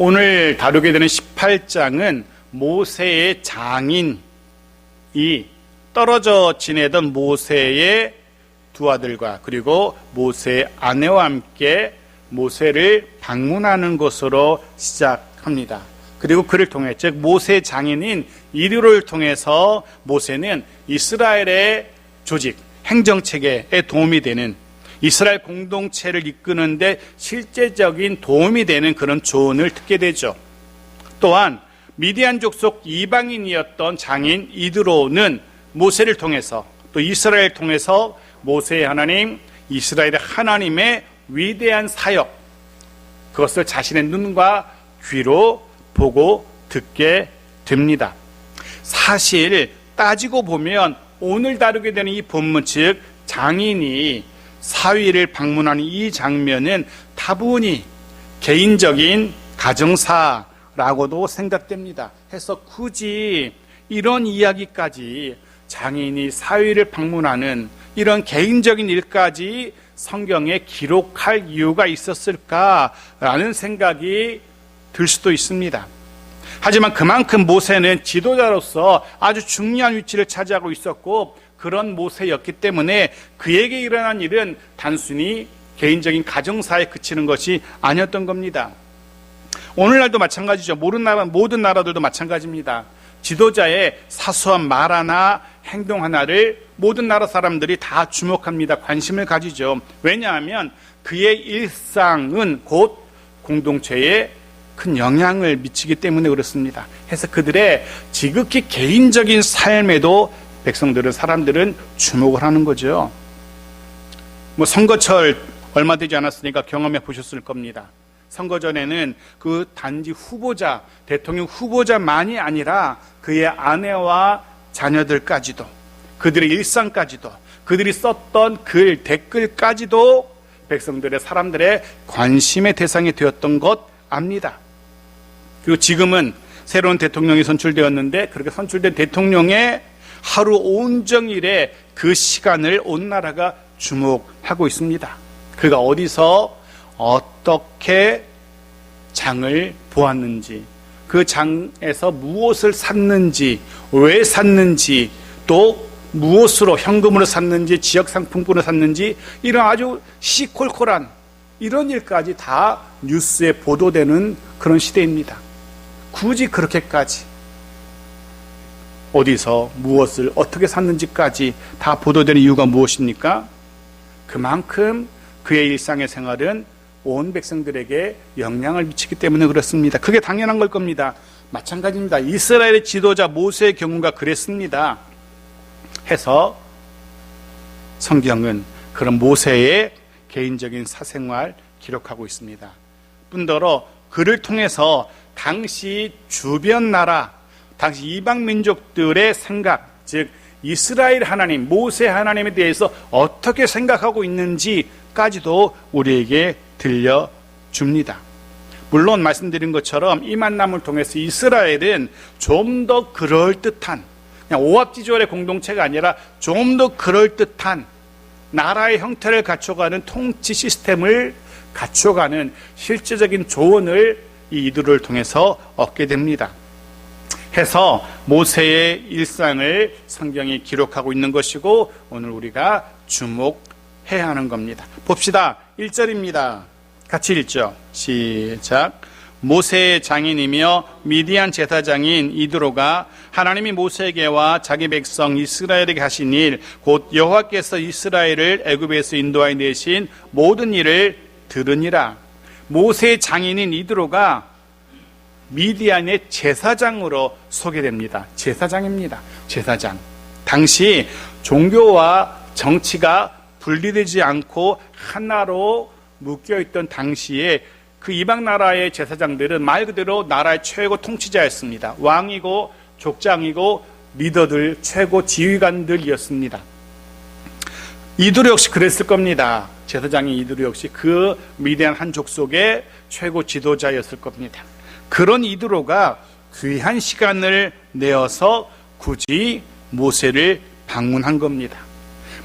오늘 다루게 되는 18장은 모세의 장인이 떨어져 지내던 모세의 두 아들과 그리고 모세의 아내와 함께 모세를 방문하는 것으로 시작합니다. 그리고 그를 통해 즉 모세 장인인 이르를 통해서 모세는 이스라엘의 조직 행정 체계에 도움이 되는 이스라엘 공동체를 이끄는데 실제적인 도움이 되는 그런 조언을 듣게 되죠. 또한 미디안 족 속 이방인이었던 장인 이드로는 모세를 통해서 또 이스라엘을 통해서 모세의 하나님, 이스라엘의 하나님의 위대한 사역 그것을 자신의 눈과 귀로 보고 듣게 됩니다. 사실 따지고 보면 오늘 다루게 되는 이 본문 즉 장인이 사위를 방문하는 이 장면은 다분히 개인적인 가정사라고도 생각됩니다. 해서 굳이 이런 이야기까지 장인이 사위를 방문하는 이런 개인적인 일까지 성경에 기록할 이유가 있었을까라는 생각이 들 수도 있습니다. 하지만 그만큼 모세는 지도자로서 아주 중요한 위치를 차지하고 있었고 그런 모세였기 때문에 그에게 일어난 일은 단순히 개인적인 가정사에 그치는 것이 아니었던 겁니다. 오늘날도 마찬가지죠. 모든 나라, 모든 나라들도 마찬가지입니다. 지도자의 사소한 말 하나, 행동 하나를 모든 나라 사람들이 다 주목합니다. 관심을 가지죠. 왜냐하면 그의 일상은 곧 공동체에 큰 영향을 미치기 때문에 그렇습니다. 해서 그들의 지극히 개인적인 삶에도 백성들은 사람들은 주목을 하는 거죠. 뭐 선거철 얼마 되지 않았으니까 경험해 보셨을 겁니다. 선거 전에는 그 단지 후보자, 대통령 후보자만이 아니라 그의 아내와 자녀들까지도 그들의 일상까지도 그들이 썼던 글, 댓글까지도 백성들의 사람들의 관심의 대상이 되었던 것 압니다. 그리고 지금은 새로운 대통령이 선출되었는데 그렇게 선출된 대통령의 하루 온정일에 그 시간을 온 나라가 주목하고 있습니다. 그가 어디서 어떻게 장을 보았는지, 그 장에서 무엇을 샀는지, 왜 샀는지, 또 무엇으로 현금으로 샀는지, 지역 상품권을 샀는지, 이런 아주 시콜콜한 이런 일까지 다 뉴스에 보도되는 그런 시대입니다. 굳이 그렇게까지 어디서 무엇을 어떻게 샀는지까지 다 보도되는 이유가 무엇입니까? 그만큼 그의 일상의 생활은 온 백성들에게 영향을 미치기 때문에 그렇습니다. 그게 당연한 걸 겁니다. 마찬가지입니다. 이스라엘의 지도자 모세의 경우가 그랬습니다. 해서 성경은 그런 모세의 개인적인 사생활 기록하고 있습니다. 뿐더러 그를 통해서 당시 주변 나라, 당시 이방 민족들의 생각, 즉 이스라엘 하나님, 모세 하나님에 대해서 어떻게 생각하고 있는지까지도 우리에게 들려줍니다. 물론 말씀드린 것처럼 이 만남을 통해서 이스라엘은 좀 더 그럴듯한 그냥 오합지졸의 공동체가 아니라 좀 더 그럴듯한 나라의 형태를 갖춰가는 통치 시스템을 갖춰가는 실제적인 조언을 이 이들을 통해서 얻게 됩니다. 해서 모세의 일상을 성경이 기록하고 있는 것이고 오늘 우리가 주목해야 하는 겁니다. 봅시다. 1절입니다. 같이 읽죠. 시작. 모세의 장인이며 미디안 제사장인 이드로가 하나님이 모세에게와 자기 백성 이스라엘에게 하신 일, 곧 여호와께서 이스라엘을 애굽에서 인도하여 내신 모든 일을 들으니라. 모세의 장인인 이드로가 미디안의 제사장으로 소개됩니다. 제사장입니다. 제사장. 당시 종교와 정치가 분리되지 않고 하나로 묶여 있던 당시에 그 이방 나라의 제사장들은 말 그대로 나라의 최고 통치자였습니다. 왕이고 족장이고 리더들, 최고 지휘관들이었습니다. 이두르 역시 그랬을 겁니다. 제사장인 이두르 역시 그 미대한 한 족 속의 최고 지도자였을 겁니다. 그런 이두로가 귀한 시간을 내어서 굳이 모세를 방문한 겁니다.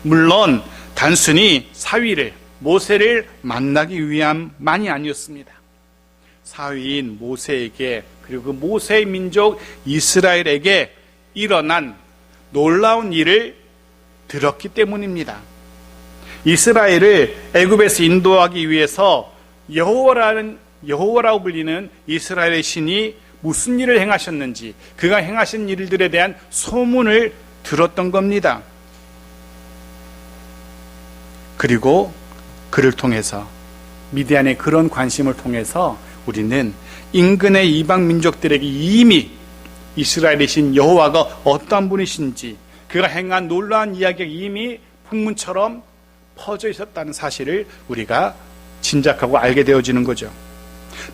물론 단순히 사위를 모세를 만나기 위함만이 아니었습니다. 사위인 모세에게 그리고 그 모세의 민족 이스라엘에게 일어난 놀라운 일을 들었기 때문입니다. 이스라엘을 애굽에서 인도하기 위해서 여호와라는 여호와라고 불리는 이스라엘의 신이 무슨 일을 행하셨는지 그가 행하신 일들에 대한 소문을 들었던 겁니다. 그리고 그를 통해서 미디안의 그런 관심을 통해서 우리는 인근의 이방 민족들에게 이미 이스라엘의 신 여호와가 어떤 분이신지 그가 행한 놀라운 이야기가 이미 풍문처럼 퍼져 있었다는 사실을 우리가 짐작하고 알게 되어지는 거죠.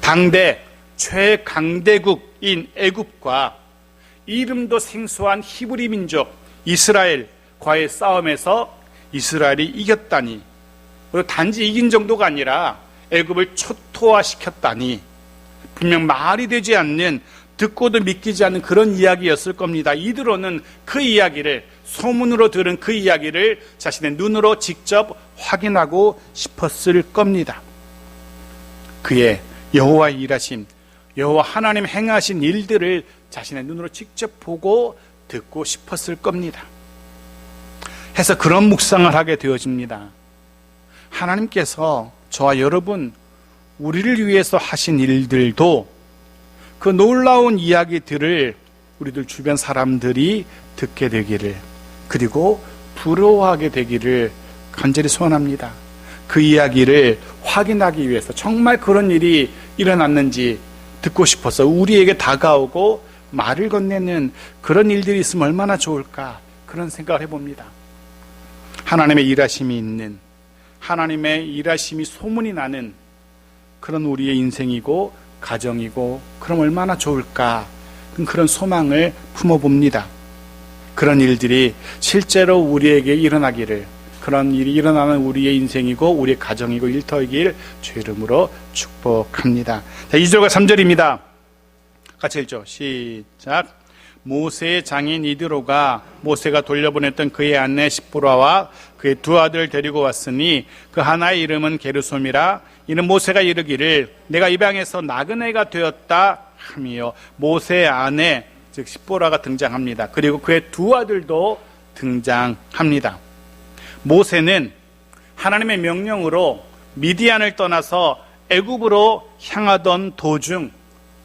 당대 최강대국인 애굽과 이름도 생소한 히브리 민족 이스라엘과의 싸움에서 이스라엘이 이겼다니 그리고 단지 이긴 정도가 아니라 애굽을 초토화시켰다니 분명 말이 되지 않는 듣고도 믿기지 않는 그런 이야기였을 겁니다. 이들로는 그 이야기를 소문으로 들은 그 이야기를 자신의 눈으로 직접 확인하고 싶었을 겁니다. 그의 여호와의 일하심, 여호와 하나님 행하신 일들을 자신의 눈으로 직접 보고 듣고 싶었을 겁니다. 해서 그런 묵상을 하게 되어집니다. 하나님께서 저와 여러분 우리를 위해서 하신 일들도 그 놀라운 이야기들을 우리들 주변 사람들이 듣게 되기를 그리고 부러워하게 되기를 간절히 소원합니다. 그 이야기를 확인하기 위해서 정말 그런 일이 일어났는지 듣고 싶어서 우리에게 다가오고 말을 건네는 그런 일들이 있으면 얼마나 좋을까 그런 생각을 해봅니다. 하나님의 일하심이 있는 하나님의 일하심이 소문이 나는 그런 우리의 인생이고 가정이고 그럼 얼마나 좋을까 그런 소망을 품어봅니다. 그런 일들이 실제로 우리에게 일어나기를 그런 일이 일어나는 우리의 인생이고 우리의 가정이고 일터이길 주 이름으로 축복합니다. 자, 2절과 3절입니다. 같이 읽죠. 시작. 모세의 장인 이드로가 모세가 돌려보냈던 그의 아내 시보라와 그의 두 아들을 데리고 왔으니 그 하나의 이름은 게르솜이라 이는 모세가 이르기를 내가 이방에서 나그네가 되었다 하며 모세의 아내 즉 시보라가 등장합니다. 그리고 그의 두 아들도 등장합니다. 모세는 하나님의 명령으로 미디안을 떠나서 애굽으로 향하던 도중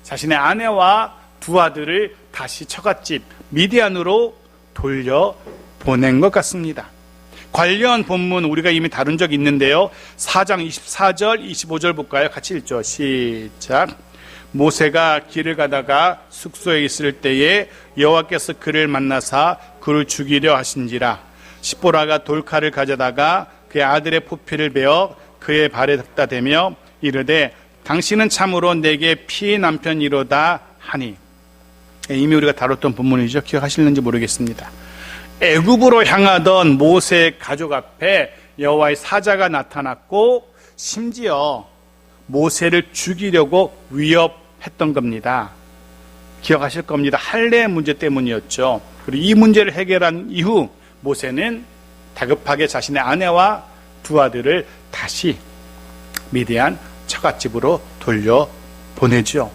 자신의 아내와 두 아들을 다시 처갓집 미디안으로 돌려 보낸 것 같습니다. 관련 본문 우리가 이미 다룬 적이 있는데요. 4장 24절, 25절 볼까요? 같이 읽죠. 시작. 모세가 길을 가다가 숙소에 있을 때에 여호와께서 그를 만나사 그를 죽이려 하신지라 시보라가 돌칼을 가져다가 그의 아들의 포피를 베어 그의 발에 덮다 대며 이르되 당신은 참으로 내게 피의 남편이로다 하니 이미 우리가 다뤘던 본문이죠. 기억하실는지 모르겠습니다. 애굽으로 향하던 모세 가족 앞에 여호와의 사자가 나타났고 심지어 모세를 죽이려고 위협했던 겁니다. 기억하실 겁니다. 할례 문제 때문이었죠. 그리고 이 문제를 해결한 이후 모세는 다급하게 자신의 아내와 두 아들을 다시 미디안 처갓집으로 돌려 보내죠.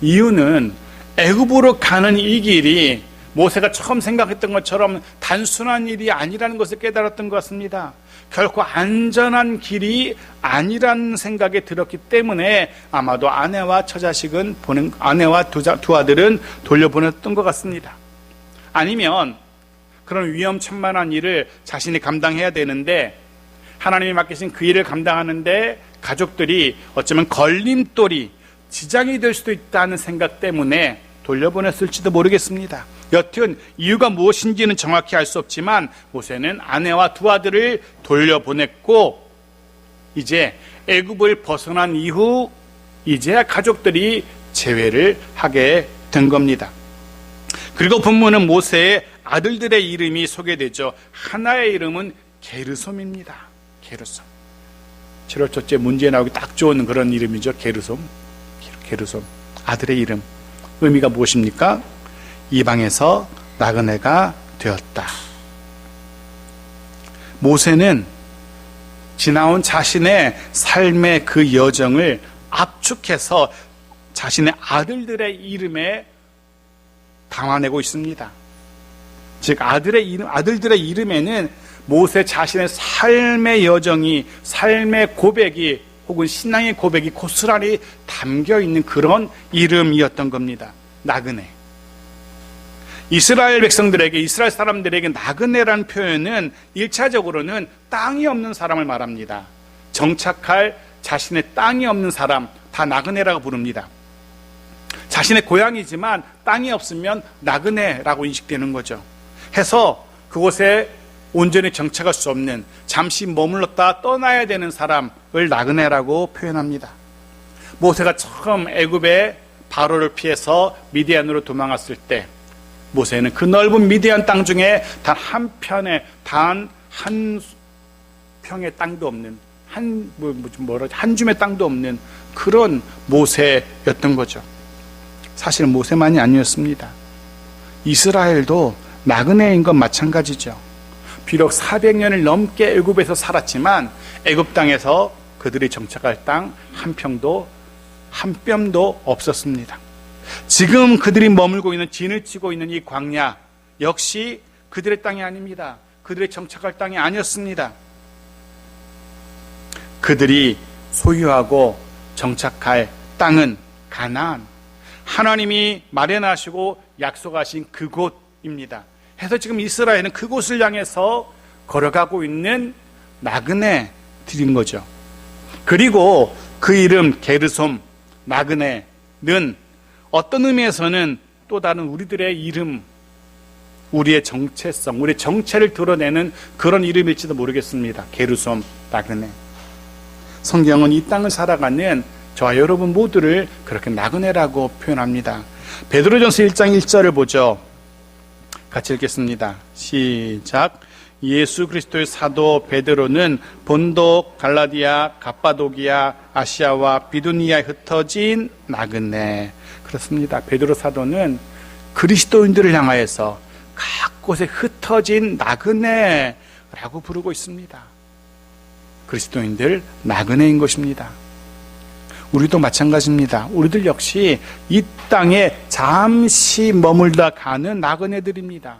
이유는 애굽으로 가는 이 길이 모세가 처음 생각했던 것처럼 단순한 일이 아니라는 것을 깨달았던 것 같습니다. 결코 안전한 길이 아니라는 생각에 들었기 때문에 아마도 아내와 처자식은 보낸 아내와 두, 두 아들은 돌려보냈던 것 같습니다. 아니면 그런 위험천만한 일을 자신이 감당해야 되는데 하나님이 맡기신 그 일을 감당하는데 가족들이 어쩌면 걸림돌이 지장이 될 수도 있다는 생각 때문에 돌려보냈을지도 모르겠습니다. 여튼 이유가 무엇인지는 정확히 알 수 없지만 모세는 아내와 두 아들을 돌려보냈고 이제 애굽을 벗어난 이후 이제야 가족들이 재회를 하게 된 겁니다. 그리고 본문은 모세의 아들들의 이름이 소개되죠. 하나의 이름은 게르솜입니다. 게르솜. 7월 첫째 문제에 나오기 딱 좋은 그런 이름이죠. 게르솜. 게르솜. 아들의 이름. 의미가 무엇입니까? 이방에서 나그네가 되었다. 모세는 지나온 자신의 삶의 그 여정을 압축해서 자신의 아들들의 이름에 담아내고 있습니다. 즉 아들의 이름, 아들들의 이름에는 모세 자신의 삶의 여정이 삶의 고백이 혹은 신앙의 고백이 고스란히 담겨 있는 그런 이름이었던 겁니다. 나그네. 이스라엘 백성들에게 이스라엘 사람들에게 나그네라는 표현은 일차적으로는 땅이 없는 사람을 말합니다. 정착할 자신의 땅이 없는 사람 다 나그네라고 부릅니다. 자신의 고향이지만 땅이 없으면 나그네라고 인식되는 거죠. 해서 그곳에 온전히 정착할 수 없는 잠시 머물렀다 떠나야 되는 사람을 나그네라고 표현합니다. 모세가 처음 애굽의 바로를 피해서 미디안으로 도망갔을 때 모세는 그 넓은 미디안 땅 중에 단 한 편의 단 한 평의 땅도 없는 한 뭐, 뭐한 줌의 땅도 없는 그런 모세였던 거죠. 사실 모세만이 아니었습니다. 이스라엘도 나그네인 건 마찬가지죠. 비록 400년을 넘게 애굽에서 살았지만 애굽 땅에서 그들이 정착할 땅 한 평도 한 뼘도 없었습니다. 지금 그들이 머물고 있는 진을 치고 있는 이 광야 역시 그들의 땅이 아닙니다. 그들의 정착할 땅이 아니었습니다. 그들이 소유하고 정착할 땅은 가나안. 하나님이 마련하시고 약속하신 그곳입니다. 해서 지금 이스라엘은 그곳을 향해서 걸어가고 있는 나그네 들인 거죠. 그리고 그 이름 게르솜 나그네는 어떤 의미에서는 또 다른 우리들의 이름, 우리의 정체성, 우리의 정체를 드러내는 그런 이름일지도 모르겠습니다. 게르솜 나그네. 성경은 이 땅을 살아가는 저와 여러분 모두를 그렇게 나그네라고 표현합니다. 베드로전서 1장 1절을 보죠. 같이 읽겠습니다. 시작. 예수 그리스도의 사도 베드로는 본도, 갈라디아, 갑바도기아, 아시아와 비두니아에 흩어진 나그네. 그렇습니다. 베드로 사도는 그리스도인들을 향하여서 각 곳에 흩어진 나그네라고 부르고 있습니다. 그리스도인들 나그네인 것입니다. 우리도 마찬가지입니다. 우리들 역시 이 땅에 잠시 머물다 가는 나그네들입니다.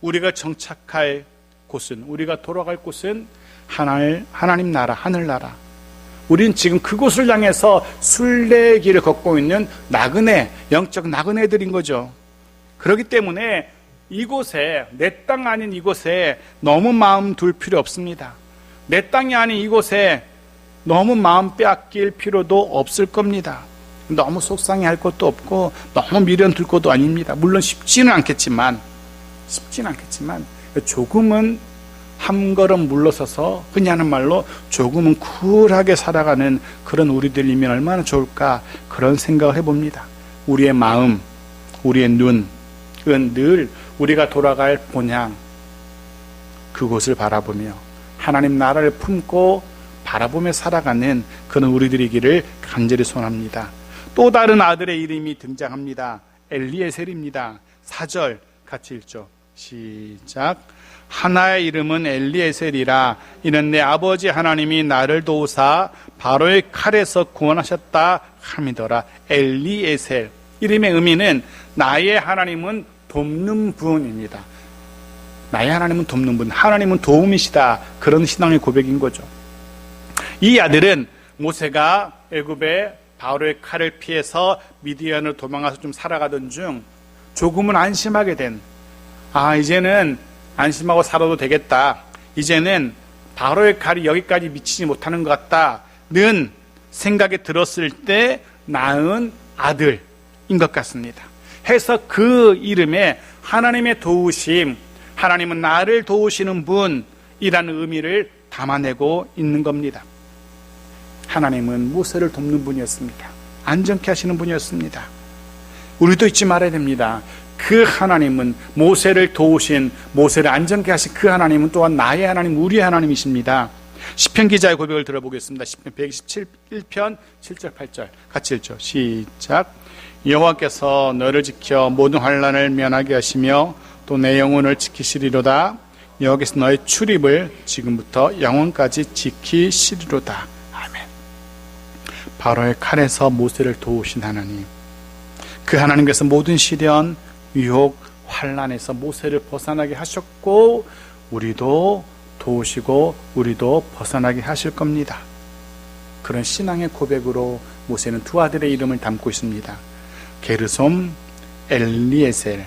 우리가 정착할 곳은, 우리가 돌아갈 곳은 하나님, 하나님 나라, 하늘나라. 우리는 지금 그곳을 향해서 순례길을 걷고 있는 나그네, 영적 나그네들인 거죠. 그렇기 때문에 이곳에, 내 땅 아닌 이곳에 너무 마음 둘 필요 없습니다. 내 땅이 아닌 이곳에 너무 마음 빼앗길 필요도 없을 겁니다. 너무 속상해 할 것도 없고 너무 미련 둘 것도 아닙니다. 물론 쉽지는 않겠지만 쉽지는 않겠지만 조금은 한 걸음 물러서서 그냥 말로 조금은 쿨하게 살아가는 그런 우리들이면 얼마나 좋을까 그런 생각을 해봅니다. 우리의 마음, 우리의 눈은 늘 우리가 돌아갈 본향 그곳을 바라보며 하나님 나라를 품고 바라보며 살아가는 그런 우리들이기를 간절히 소원합니다. 또 다른 아들의 이름이 등장합니다. 엘리에셀입니다. 4절 같이 읽죠. 시작. 하나의 이름은 엘리에셀이라 이는 내 아버지 하나님이 나를 도우사 바로의 칼에서 구원하셨다 함이더라. 엘리에셀 이름의 의미는 나의 하나님은 돕는 분입니다. 나의 하나님은 돕는 분, 하나님은 도움이시다. 그런 신앙의 고백인 거죠. 이 아들은 모세가 애굽의 바로의 칼을 피해서 미디안으로 도망가서 좀 살아가던 중 조금은 안심하게 된 아, 이제는 안심하고 살아도 되겠다. 이제는 바로의 칼이 여기까지 미치지 못하는 것 같다는 생각이 들었을 때 낳은 아들인 것 같습니다. 해서 그 이름에 하나님의 도우심, 하나님은 나를 도우시는 분이라는 의미를 담아내고 있는 겁니다. 하나님은 모세를 돕는 분이었습니다. 안정케 하시는 분이었습니다. 우리도 잊지 말아야 됩니다. 그 하나님은 모세를 도우신 모세를 안정케 하신 그 하나님은 또한 나의 하나님, 우리의 하나님이십니다. 시편 기자의 고백을 들어보겠습니다. 시편 127편 7절 8절 같이 읽죠. 시작. 여호와께서 너를 지켜 모든 환란을 면하게 하시며 또 내 영혼을 지키시리로다. 여호와께서 너의 출입을 지금부터 영원까지 지키시리로다. 바로의 칼에서 모세를 도우신 하나님. 그 하나님께서 모든 시련, 유혹, 환란에서 모세를 벗어나게 하셨고 우리도 도우시고 우리도 벗어나게 하실 겁니다. 그런 신앙의 고백으로 모세는 두 아들의 이름을 담고 있습니다. 게르솜, 엘리에셀.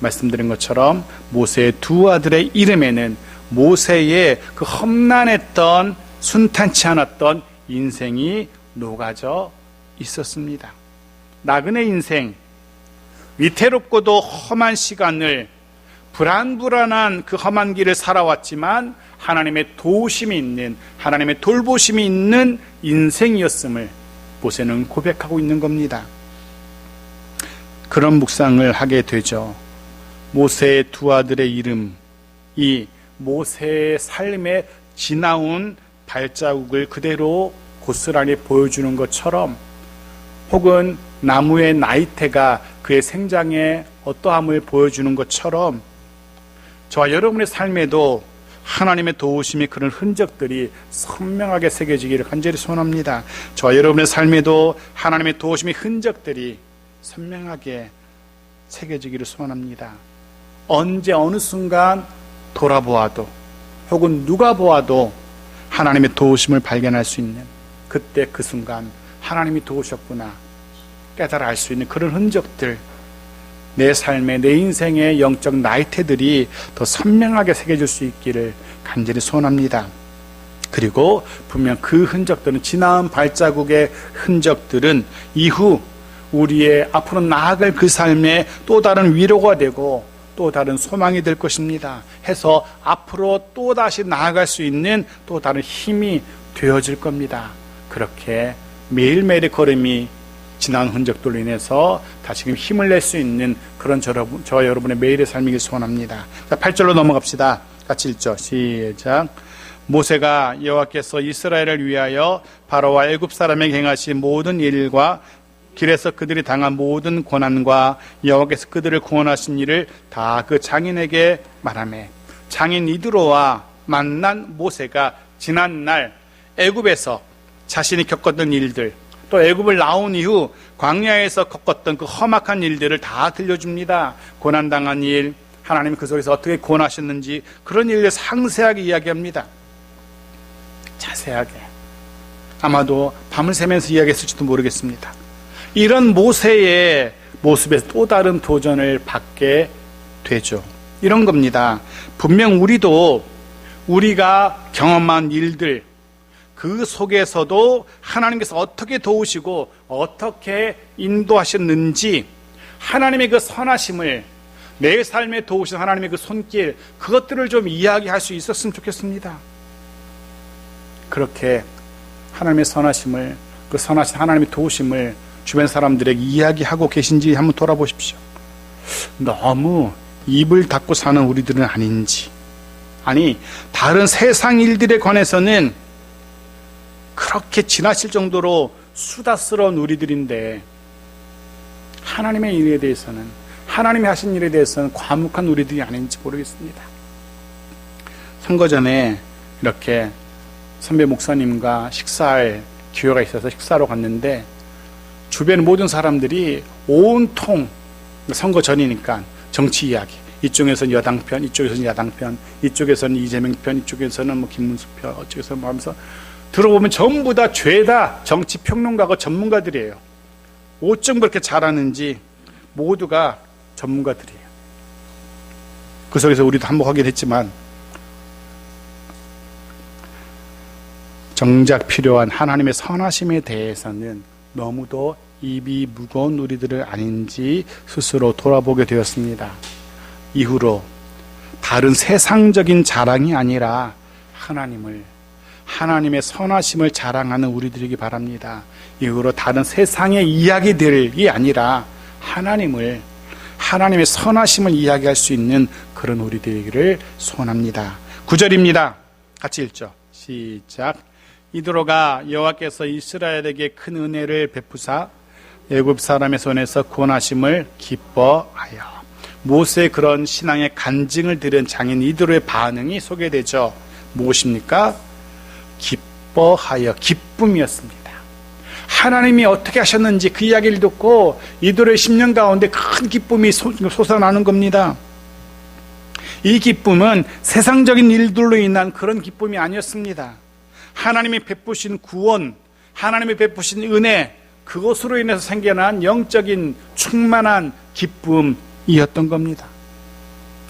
말씀드린 것처럼 모세의 두 아들의 이름에는 모세의 그 험난했던 순탄치 않았던 인생이 녹아져 있었습니다. 나그네 인생, 위태롭고도 험한 시간을 불안불안한 그 험한 길을 살아왔지만 하나님의 도우심이 있는 하나님의 돌보심이 있는 인생이었음을 모세는 고백하고 있는 겁니다. 그런 묵상을 하게 되죠. 모세의 두 아들의 이름, 이 모세의 삶에 지나온 발자국을 그대로 고스란히 보여주는 것처럼 혹은 나무의 나이테가 그의 생장에 어떠함을 보여주는 것처럼 저와 여러분의 삶에도 하나님의 도우심이 그런 흔적들이 선명하게 새겨지기를 간절히 소원합니다. 저와 여러분의 삶에도 하나님의 도우심의 흔적들이 선명하게 새겨지기를 소원합니다. 언제 어느 순간 돌아보아도 혹은 누가 보아도 하나님의 도우심을 발견할 수 있는 그때 그 순간 하나님이 도우셨구나 깨달아 알 수 있는 그런 흔적들 내 삶의 내 인생의 영적 나이테들이 더 선명하게 새겨질 수 있기를 간절히 소원합니다. 그리고 분명 그 흔적들은 지나온 발자국의 흔적들은 이후 우리의 앞으로 나아갈 그 삶에 또 다른 위로가 되고 또 다른 소망이 될 것입니다. 해서 앞으로 또 다시 나아갈 수 있는 또 다른 힘이 되어질 겁니다. 그렇게 매일매일의 걸음이 지난 흔적들로 인해서 다시금 힘을 낼 수 있는 그런 저, 저 여러분의 매일의 삶이길 소원합니다. 자, 8절로 넘어갑시다. 같이 읽죠. 시작. 모세가 여호와께서 이스라엘을 위하여 바로와 애굽 사람에게 행하신 모든 일과 길에서 그들이 당한 모든 고난과 여호와께서 그들을 구원하신 일을 다 그 장인에게 말하매 장인 이드로와 만난 모세가 지난 날 애굽에서 자신이 겪었던 일들 또 애굽을 나온 이후 광야에서 겪었던 그 험악한 일들을 다 들려줍니다. 고난 당한 일, 하나님이 그 속에서 어떻게 구원하셨는지 그런 일을 상세하게 이야기합니다. 자세하게. 아마도 밤을 새면서 이야기했을지도 모르겠습니다. 이런 모세의 모습에서 또 다른 도전을 받게 되죠. 이런 겁니다. 분명 우리도 우리가 경험한 일들, 그 속에서도 하나님께서 어떻게 도우시고 어떻게 인도하셨는지 하나님의 그 선하심을 내 삶에 도우신 하나님의 그 손길 그것들을 좀 이야기할 수 있었으면 좋겠습니다. 그렇게 하나님의 선하심을 그 선하신 하나님의 도우심을 주변 사람들에게 이야기하고 계신지 한번 돌아보십시오. 너무 입을 닫고 사는 우리들은 아닌지. 아니, 다른 세상 일들에 관해서는 그렇게 지나칠 정도로 수다스러운 우리들인데, 하나님의 일에 대해서는, 하나님이 하신 일에 대해서는 과묵한 우리들이 아닌지 모르겠습니다. 선거 전에 이렇게 선배 목사님과 식사할 기회가 있어서 식사로 갔는데, 주변 모든 사람들이 온통 선거 전이니까 정치 이야기. 이쪽에서는 여당 편, 이쪽에서는 야당 편, 이쪽에서는 이재명 편, 이쪽에서는 뭐 김문수 편, 어쪽에서 뭐 하면서 들어보면 전부 다 죄다 정치 평론가고 전문가들이에요. 어쩜 그렇게 잘하는지 모두가 전문가들이에요. 그 속에서 우리도 한몫하긴 했지만 정작 필요한 하나님의 선하심에 대해서는 너무도 입이 무거운 우리들을 아닌지 스스로 돌아보게 되었습니다. 이후로 다른 세상적인 자랑이 아니라 하나님을 하나님의 선하심을 자랑하는 우리들이기 바랍니다. 이후로 다른 세상의 이야기들이 아니라 하나님을 하나님의 선하심을 이야기할 수 있는 그런 우리들이기를 소원합니다. 9절입니다. 같이 읽죠. 시작. 이드로가 여호와께서 이스라엘에게 큰 은혜를 베푸사 애굽 사람의 손에서 구원하심을 기뻐하여 모세의 그런 신앙의 간증을 들은 장인 이드로의 반응이 소개되죠. 무엇입니까? 기뻐하여 기쁨이었습니다. 하나님이 어떻게 하셨는지 그 이야기를 듣고 이들의 심령 가운데 큰 기쁨이 솟아나는 겁니다. 이 기쁨은 세상적인 일들로 인한 그런 기쁨이 아니었습니다. 하나님이 베푸신 구원, 하나님이 베푸신 은혜, 그것으로 인해서 생겨난 영적인 충만한 기쁨이었던 겁니다.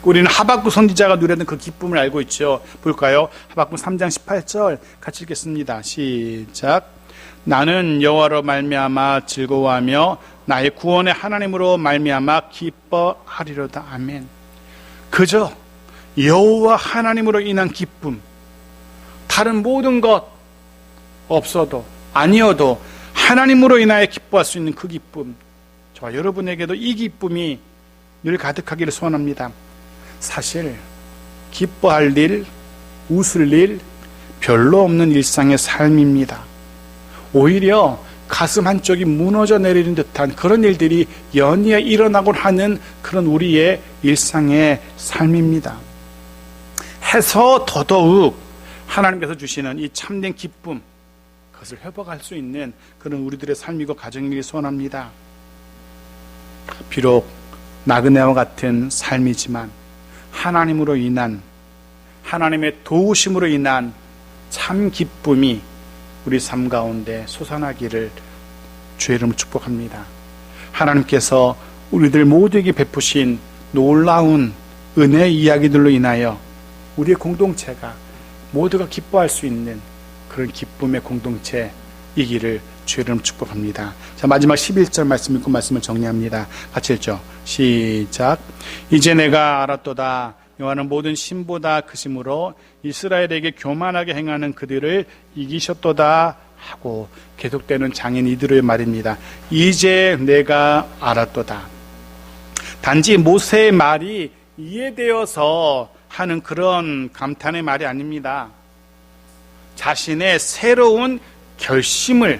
우리는 하박구 선지자가 누렸던 그 기쁨을 알고 있죠. 볼까요? 하박구 3장 18절 같이 읽겠습니다. 시작. 나는 여호와로 말미암아 즐거워하며 나의 구원의 하나님으로 말미암아 기뻐하리로다. 아멘. 그저 여호와 하나님으로 인한 기쁨, 다른 모든 것 없어도 아니어도 하나님으로 인하여 기뻐할 수 있는 그 기쁨, 저와 여러분에게도 이 기쁨이 늘 가득하기를 소원합니다. 사실 기뻐할 일, 웃을 일 별로 없는 일상의 삶입니다. 오히려 가슴 한쪽이 무너져 내리는 듯한 그런 일들이 연이어 일어나곤 하는 그런 우리의 일상의 삶입니다. 해서 더더욱 하나님께서 주시는 이 참된 기쁨, 그것을 회복할 수 있는 그런 우리들의 삶이고 가정이길 소원합니다. 비록 나그네와 같은 삶이지만 하나님으로 인한 하나님의 도우심으로 인한 참 기쁨이 우리 삶 가운데 솟아나기를 주의 이름으로 축복합니다. 하나님께서 우리들 모두에게 베푸신 놀라운 은혜 이야기들로 인하여 우리의 공동체가 모두가 기뻐할 수 있는 그런 기쁨의 공동체이기를 주의 이름 축복합니다. 자, 마지막 11절 말씀 읽고 말씀을 정리합니다. 같이 읽죠. 시작. 이제 내가 알았도다. 여호와는 모든 신보다 크심으로 이스라엘에게 교만하게 행하는 그들을 이기셨도다 하고 계속되는 장인 이들의 말입니다. 이제 내가 알았도다. 단지 모세의 말이 이해되어서 하는 그런 감탄의 말이 아닙니다. 자신의 새로운 결심을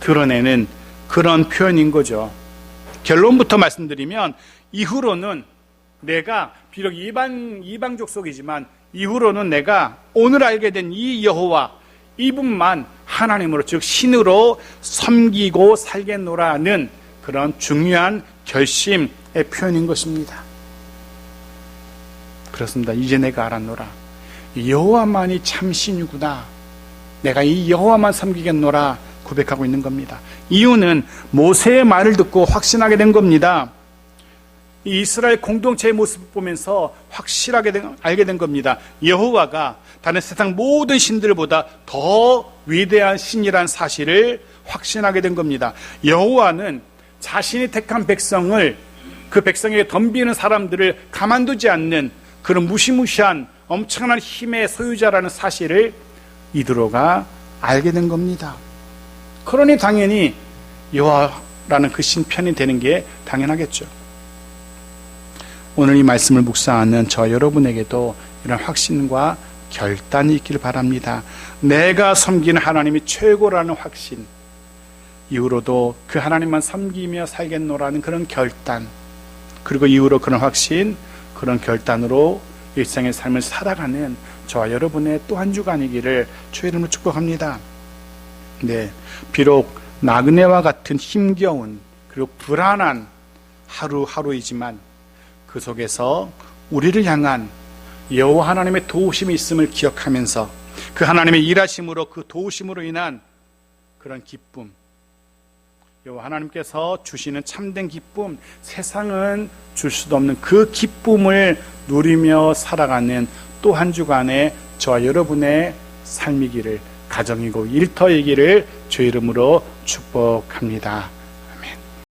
드러내는 그런 표현인 거죠. 결론부터 말씀드리면 이후로는 내가 비록 이방 이방 족 속이지만 이후로는 내가 오늘 알게 된 이 여호와 이분만 하나님으로 즉 신으로 섬기고 살겠노라는 그런 중요한 결심의 표현인 것입니다. 그렇습니다. 이제 내가 알았노라. 여호와만이 참 신이구나. 내가 이 여호와만 섬기겠노라 고백하고 있는 겁니다. 이유는 모세의 말을 듣고 확신하게 된 겁니다. 이스라엘 공동체의 모습을 보면서 확실하게 된, 알게 된 겁니다. 여호와가 다른 세상 모든 신들보다 더 위대한 신이란 사실을 확신하게 된 겁니다. 여호와는 자신이 택한 백성을 그 백성에게 덤비는 사람들을 가만두지 않는 그런 무시무시한 엄청난 힘의 소유자라는 사실을 이드로가 알게 된 겁니다. 그러니 당연히 여호와라는 그 신편이 되는 게 당연하겠죠. 오늘 이 말씀을 묵상하는 저 여러분에게도 이런 확신과 결단이 있기를 바랍니다. 내가 섬기는 하나님이 최고라는 확신, 이후로도 그 하나님만 섬기며 살겠노라는 그런 결단, 그리고 이후로 그런 확신, 그런 결단으로 일상의 삶을 살아가는 저와 여러분의 또 한 주간이기를 주의 이름으로 축복합니다. 네, 비록 나그네와 같은 힘겨운 그리고 불안한 하루하루이지만 그 속에서 우리를 향한 여호와 하나님의 도우심이 있음을 기억하면서 그 하나님의 일하심으로 그 도우심으로 인한 그런 기쁨 여호와 하나님께서 주시는 참된 기쁨 세상은 줄 수도 없는 그 기쁨을 누리며 살아가는 또 한 주간의 저와 여러분의 삶이기를 가정이고 일터이기를 주 이름으로 축복합니다.